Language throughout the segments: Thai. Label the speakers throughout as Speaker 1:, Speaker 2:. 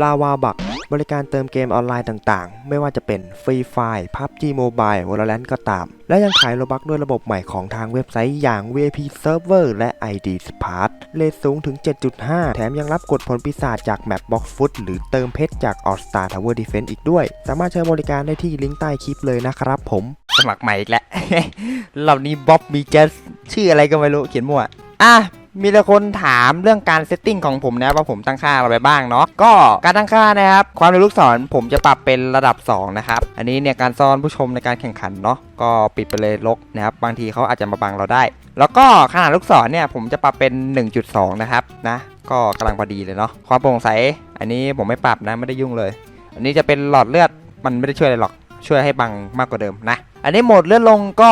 Speaker 1: ลาวาบักบริการเติมเกมออนไลน์ต่างๆ ไม่ว่าจะเป็นฟรีไฟ PUBG Mobile Valorant ก็ตาม และยังขายโลบักด้วยระบบใหม่ของทางเว็บไซต์อย่าง VIP Server และ ID Smart เลทสูงถึง 7.5 แถมยังรับกดผลปีศาจจากแมป Box Foot หรือเติมเพชรจาก All Star Tower Defense อีกด้วย สามารถใช้บริการได้ที่ลิงก์ใต้คลิปเลยนะครับผม
Speaker 2: สมัครใหม่อีกแล้วรอบนี้บ๊อบมีแกสชื่ออะไรก็ไม่รู้เขียนมั่วอะ มีแต่คนถามเรื่องการเซตติ้งของผมนะว่าผมตั้งค่าอะไรบ้างเนาะก็การตั้งค่านะครับ ความเร็วลูกศรผมจะปรับเป็นระดับ 2 นะครับ อันนี้เนี่ยการซ่อนผู้ชมในการแข่งขันเนาะก็ปิดไปเลยลกนะครับ บางทีเขาอาจจะมาบังเราได้ แล้วก็ขนาดลูกศรเนี่ยผมจะปรับเป็น 1.2 นะครับนะก็กำลังพอดีเลยเนาะความโปร่งใส อันนี้ผมไม่ปรับนะไม่ได้ยุ่งเลย อันนี้จะเป็นหลอดเลือดมันไม่ได้ช่วยอะไรหรอกช่วยให้บังมากกว่าเดิมนะ อันนี้โหมดเลื่อนลงก็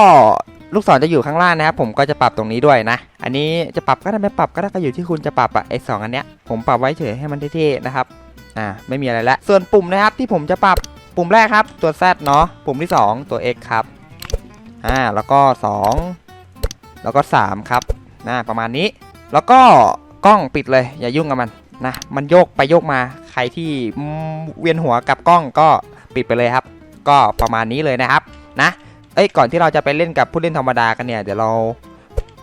Speaker 2: ลูกศรจะอยู่ข้างล่างนะครับผมก็จะปรับตรงนี้ด้วยนะ อันนี้จะปรับก็ได้ไม่ปรับก็ได้ก็อยู่ที่คุณจะปรับอะไอสองอันเนี้ยผมปรับไว้เฉยให้มันเท่ๆนะครับอ่าไม่มีอะไรละส่วนปุ่มนะครับที่ผมจะปรับปุ่มแรกครับตัว Z เนาะปุ่มที่ 2 ตัว X ครับอ่าแล้วก็ 2 แล้วก็ 3 ครับนะประมาณนี้ แล้วก็กล้องปิดเลย อย่ายุ่งกับมันนะมันโยกไปโยกมาใครที่เวียนหัวกับกล้องก็ปิดไปเลยครับ ก็ประมาณนี้เลยนะครับนะ เอ้ยก่อนที่เราจะไปเล่นกับผู้เล่นธรรมดากันเนี่ยเดี๋ยวเรา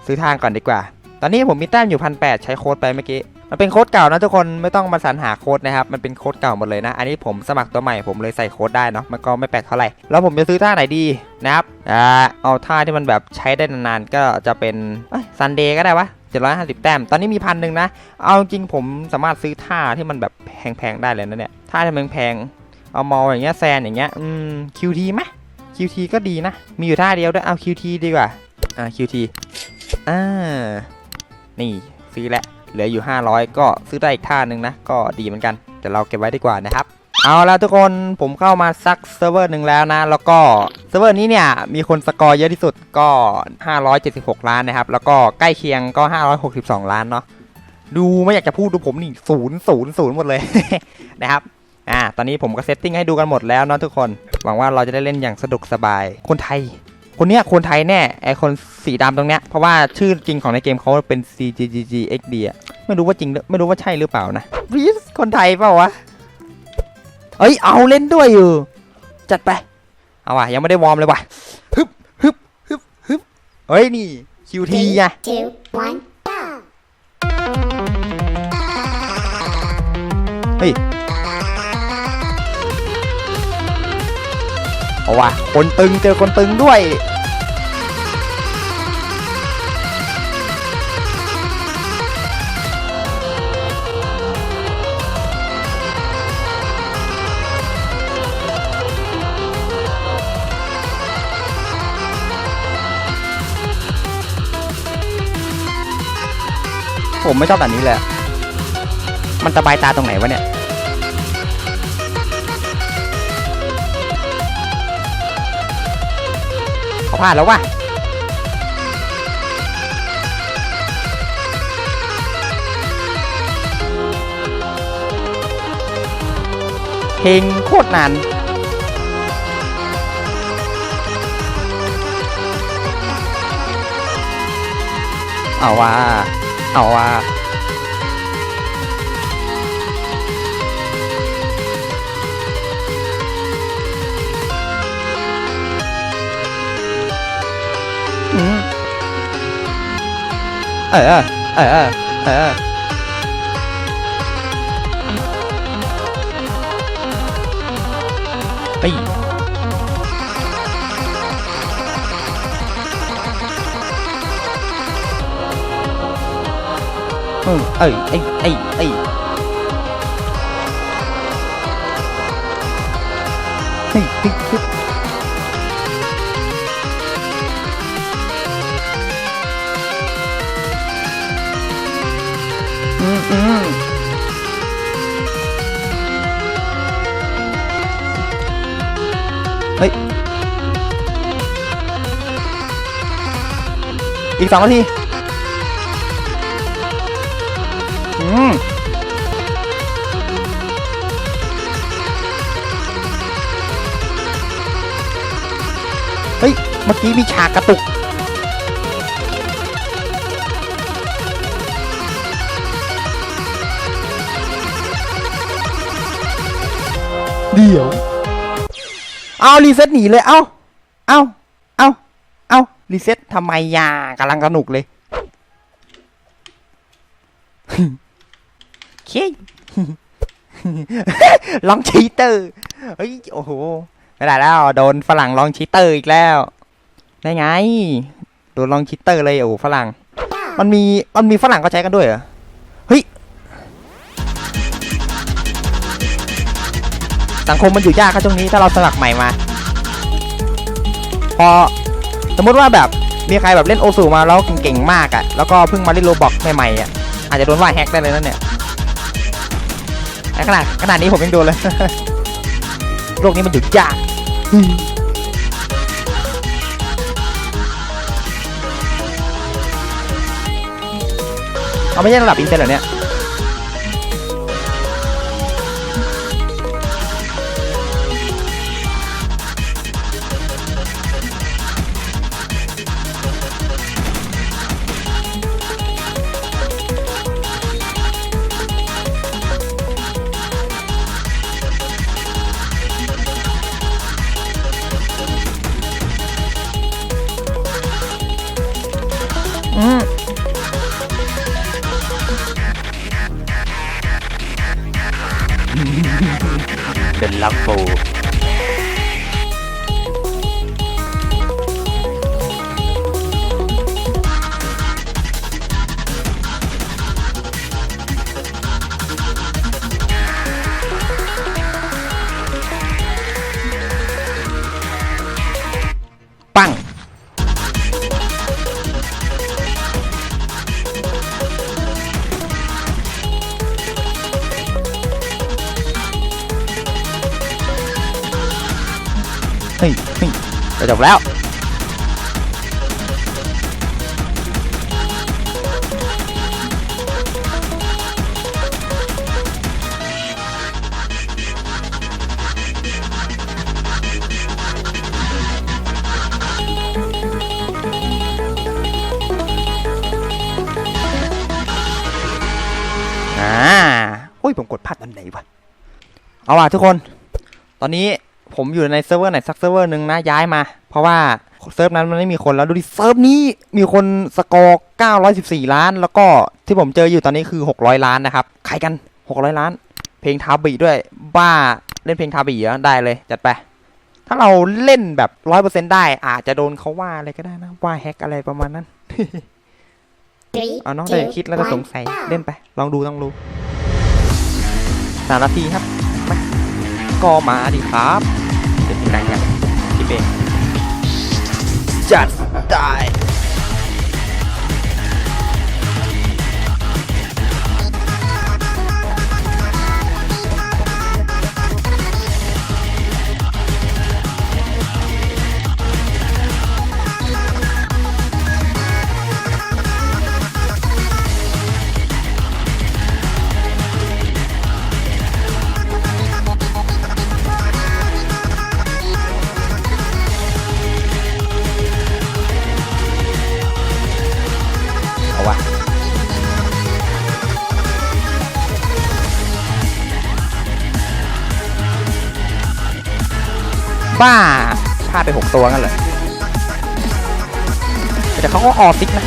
Speaker 2: ซื้อทางก่อนดีกว่า ตอนนี้ผมมีแต้มอยู่พันแใช้โค้ดไปเมื่อกี้ มันเป็นโค้ดเก่านะทุกคนไม่ต้องมาสรรหาโค้ดนะครับ มันเป็นโค้ดเก่าหมดเลยนะ อันนี้ผมสมัครตัวใหม่ผมเลยใส่โค้ดได้เนาะ มันก็ไม่แปลกเท่าไหร่ แล้วผมจะซื้อท่าไหนดีนะครับ อ่า เอาท่าที่มันแบบใช้ได้นานๆก็จะเป็นซันเดย์ก็ได้วะ750 แต้ม ตอนนี้มีพันหนึ่งนะ เอาจริงผมสามารถซื้อท่าที่มันแบบแพงๆได้เลยนะเนี่ย ท่าที่มันแพงๆเอามอลอย่างเงี้ยแซนอย่างเงี้ย อืม QT ไหม QT ก็ดีนะ มีอยู่ท่าเดียวด้วย เอา QT ดีกว่า อ่า QT อ่า นี่ซื้อแล้ว เหลืออยู่ 500 ก็ซื้อได้อีกท่าหนึ่งนะ ก็ดีเหมือนกัน แต่เราเก็บไว้ดีกว่านะครับ เอาแล้วทุกคน ผมเข้ามาสักเซิร์ฟเวอร์หนึ่งแล้วนะ แล้วก็เซิร์ฟเวอร์นี้เนี่ย มีคนสกอร์เยอะที่สุดก็ 576 ล้านนะครับ แล้วก็ใกล้เคียงก็ 562 ล้านเนาะ ดูไม่อยากจะพูดดูผมนี่ศูนย์ศูนย์ศูนย์หมดเลยนะครับ อ่า ตอนนี้ผมก็เซตติ้งให้ดูกันหมดแล้วเนาะทุกคน หวังว่าเราจะได้เล่นอย่างสะดวกสบาย คนไทย คนเนี้ยคนไทยแน่ ไอคนสีดำตรงเนี้ย เพราะว่าชื่อจริงของในเกมเขาเป็น CGGGXD อะไม่รู้ว่าจริงหรือไม่รู้ว่าใช่หรือเปล่านะรีสคนไทยเปล่าวะ เอ้ย เอาเล่นด้วยอยู่ จัดไป เอาว่ะ ยังไม่ได้วอร์มเลยว่ะ ฮึบฮึบฮึบฮึบเฮ้ย นี่ QT ไง
Speaker 3: two, one, go!
Speaker 2: เฮ้ย เอาว่ะคนตึงเจอคนตึงด้วยผมไม่ชอบแบบนี้เลยอะมันสบายตาตรงไหนวะเนี่ย พลาดแล้ววะเพลงโคตรนานเอาว่าเอาว่า เออเออเออเออเฮ้ยอืมเอ้ยเอ้ยเอ้ยเอ้ยเฮ้ อืมเฮ้ย อีกสองนาที อืมเฮ้ย เมื่อกี้มีฉากกระตุก เดี๋ยว เอารีเซ็ตหนีเลย เอาเอาเอาเอารีเซ็ตทำไมยากำลังสนุกเลยเคลองชีเตอร์เฮ้ยโอ้โหไม่ได้แล้ว โดนฝรั่งลองชีเตอร์อีกแล้วได้ไง โดนลองชีเตอร์เลยโอ้ฝรั่ง มันมีมันมีฝรั่งก็ใช้กันด้วยเหรอ เฮ้ย สังคมมันอยู่ยากครับช่วงนี้ถ้าเราสมัครใหม่มา พอสมมติว่าแบบมีใครแบบเล่นโอสูมาแล้วเก่งๆมากอะ่ะ แล้วก็เพิ่งมาเล่นโรบอกใหม่ๆอะ่ะอาจจะโดนว่าแฮกได้เลยนั่นเนี่ยแต่ขนาดขนาดนี้ผมยังโดนเลยโลกนี้มันอยู่ยากเอาไม่ใช่ระดับอินเตอร์เหรอเนี่ย อืมเป็นลักโฟ เฮ้ยเฮ้ยจะจบแล้วอ่าโอ้ยผมกดพลาดอันไหนวะ เอาว่ะทุกคน ตอนนี้ ผมอยู่ในเซิร์ฟเวอร์ไหนสักเซิร์ฟเวอร์หนึ่งนะย้ายมา เพราะว่าเซิร์ฟนั้นมันไม่มีคนแล้วดูดิเซิร์ฟนี้มีคนสกอร์ 914 ล้าน แล้วก็ที่ผมเจออยู่ตอนนี้คือ 600 ล้านนะครับใครกัน 600 ล้าน เพลงทาบีด้วย บ้าเล่นเพลงทาบีเหรอได้เลยจัดไป ถ้าเราเล่นแบบ 100%ได้ อาจจะโดนเขาว่าอะไรก็ได้นะว่าแฮกอะไรประมาณนั้นเอาน้องแต่คิดแล้วก็สงสัยเล่นไป ลองดูลองดูสามนาทีครับ ก็มาดิครับเดี๋ยวที่ไหนครับคิดเบงจัดได้ บ้าพลาดไปหกตัวงั้นเหรอแต่เขาก็ออซิกนะ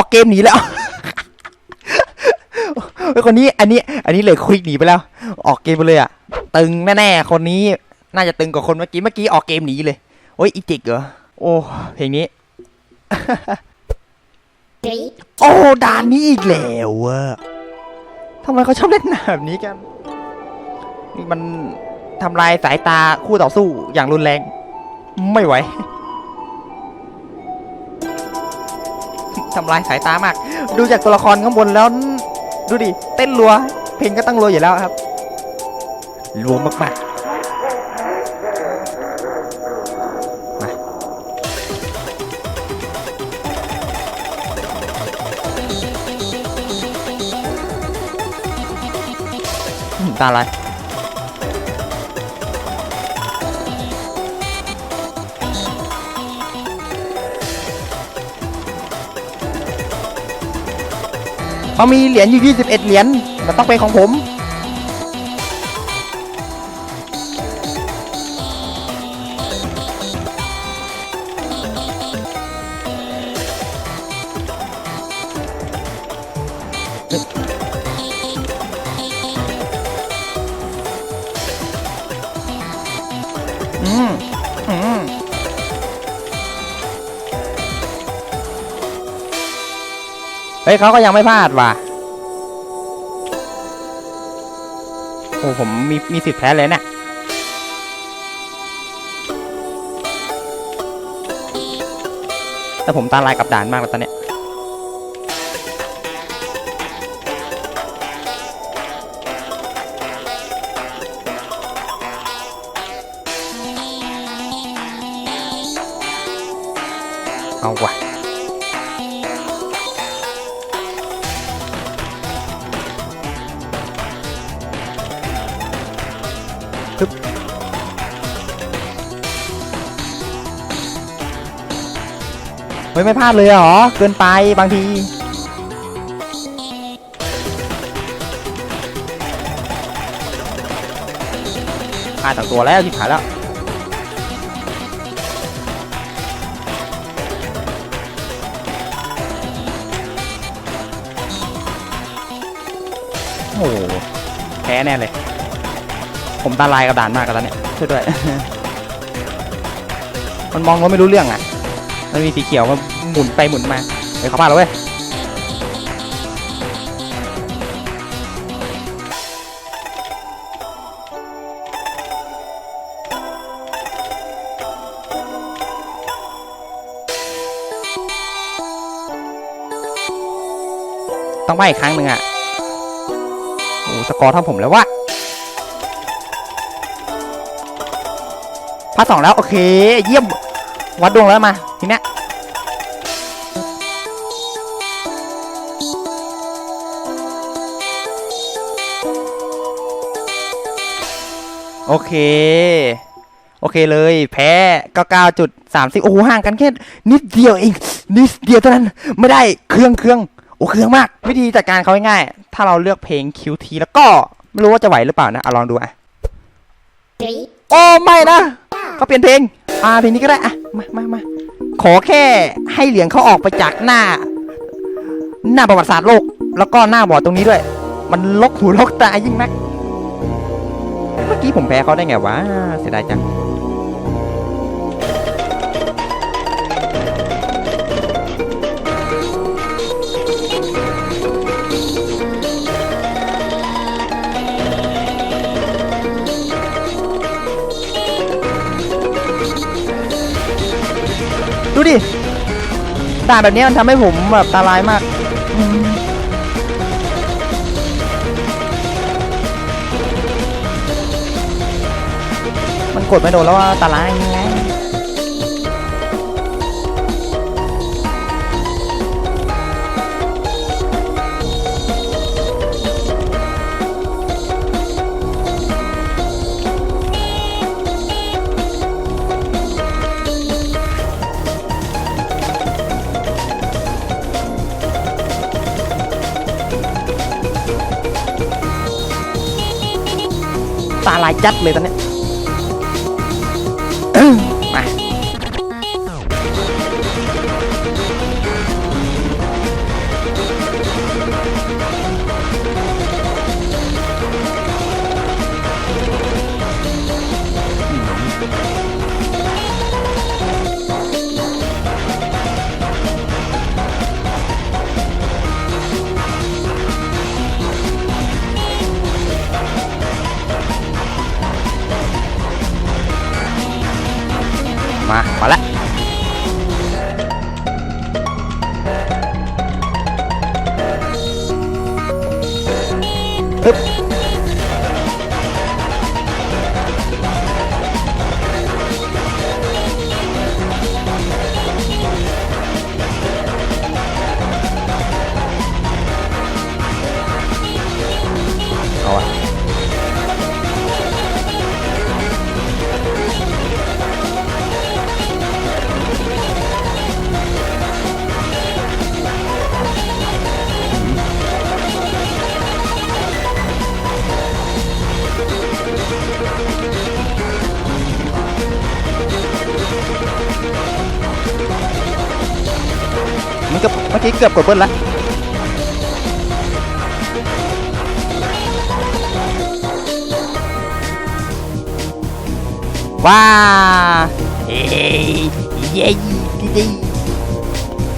Speaker 2: ออกเกมหนีแล้วเฮ้คนนี้อันนี้ อันนี้เลยควิกหนีไปแล้ว ออกเกมไปเลยอะ ตึงแน่ๆคนนี้น่าจะตึงกว่าคนเมื่อกี้เมื่อกี้ออกเกมหนีเลย โอ้ยอีจิกเหรอโอ้เพลงนี้โอ้ด่านนี้อีกแล้วอะทำไมเขาชอบเล่นหนาแบบนี้กัน นี่มันทำลายสายตาคู่ต่อสู้อย่างรุนแรง ไม่ไหว ทำลายสายตามาก ดูจากตัวละครข้างบนแล้ว ดูดิ เต้นรัว เพลงก็ต้องรัวอยู่แล้วครับรวมมากๆมาอืมตาอะไรามีเหรียญอยู่ 21 เหรียญมันต้องเป็นของผม ฮ้ยเขาก็ยังไม่พลาดว่ะโอ้ผมมีมีสิทธิ์แพ้เลยเนี่ยแต่ผมตาลายกับด่านมากแล้วตอนเนี้ยเอาว่ะ เฮ้ยไม่พลาดเลยเหรอ เกินไปบางที พลาดต่างตัวแล้วที่ผ่านแล้ว โอ้โหแพ้แน่เลย ผมตาลายกับด่านมากกันแล้วเนี่ยช่วยด้วย มันมองว่าไม่รู้เรื่องอะ มันมีสีเขียวมาหมุนไปหมุนมาเฮ้ยเขาพลาดแล้วเว้ยต้องไปอีกครั้งหนึ่งอะโอ้สกอร์เท่าผมแล้ววะพาสองแล้ว โอเค เยี่ยม วัดดวงแล้วมาทีเนี้ยโอเค โอเคเลย แพ้ก็9.30โอ้โหห่างกันแค่นิดเดียวเอง นิดเดียวเท่านั้น ไม่ได้ เครื่องเครื่องโอ้เครื่องมาก วิธีจัดการเขาง่ายๆถ้าเราเลือกเพลง QT แล้วก็ ไม่รู้ว่าจะไหวหรือเปล่านะเอาลองดูอะ
Speaker 3: three,
Speaker 2: โอ้ ไม่นะเขาเปลี่ยนเพลง อ่าเพลงนี้ก็ได้อะ มามามาขอแค่ให้เหรียญเขาออกไปจากหน้า หน้าประวัติศาสตร์โลก แล้วก็หน้าบอดตรงนี้ด้วย มันลกหูลกตายิ่งนัก เมื่อกี้ผมแพ้เขาได้ไงวะเสียดายจัง ดูดิด่านแบบนี้มันทำให้ผมแบบตาลายมากมมันกดไม่โดนแล้วว่าตาลาย ลายจัดเลยตอนเนี้ยมา มาม
Speaker 3: มื่อกี้เกือบกดเบิ้ลแล้วว้าเอ้เย้ดีดี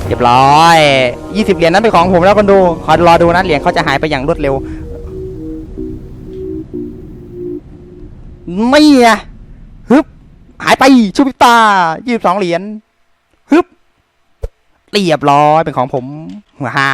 Speaker 3: เรียบร้อย 20 เหรียญนั้นเป็นของผมแล้วคนดู ขอรอดูนะ เหรียญเขาจะหายไปอย่างรวดเร็ว ไม่อะฮึบ หายไปชูปิตายี่สิบสองเหรียญฮึบ เรียบร้อยเป็นของผมฮ่า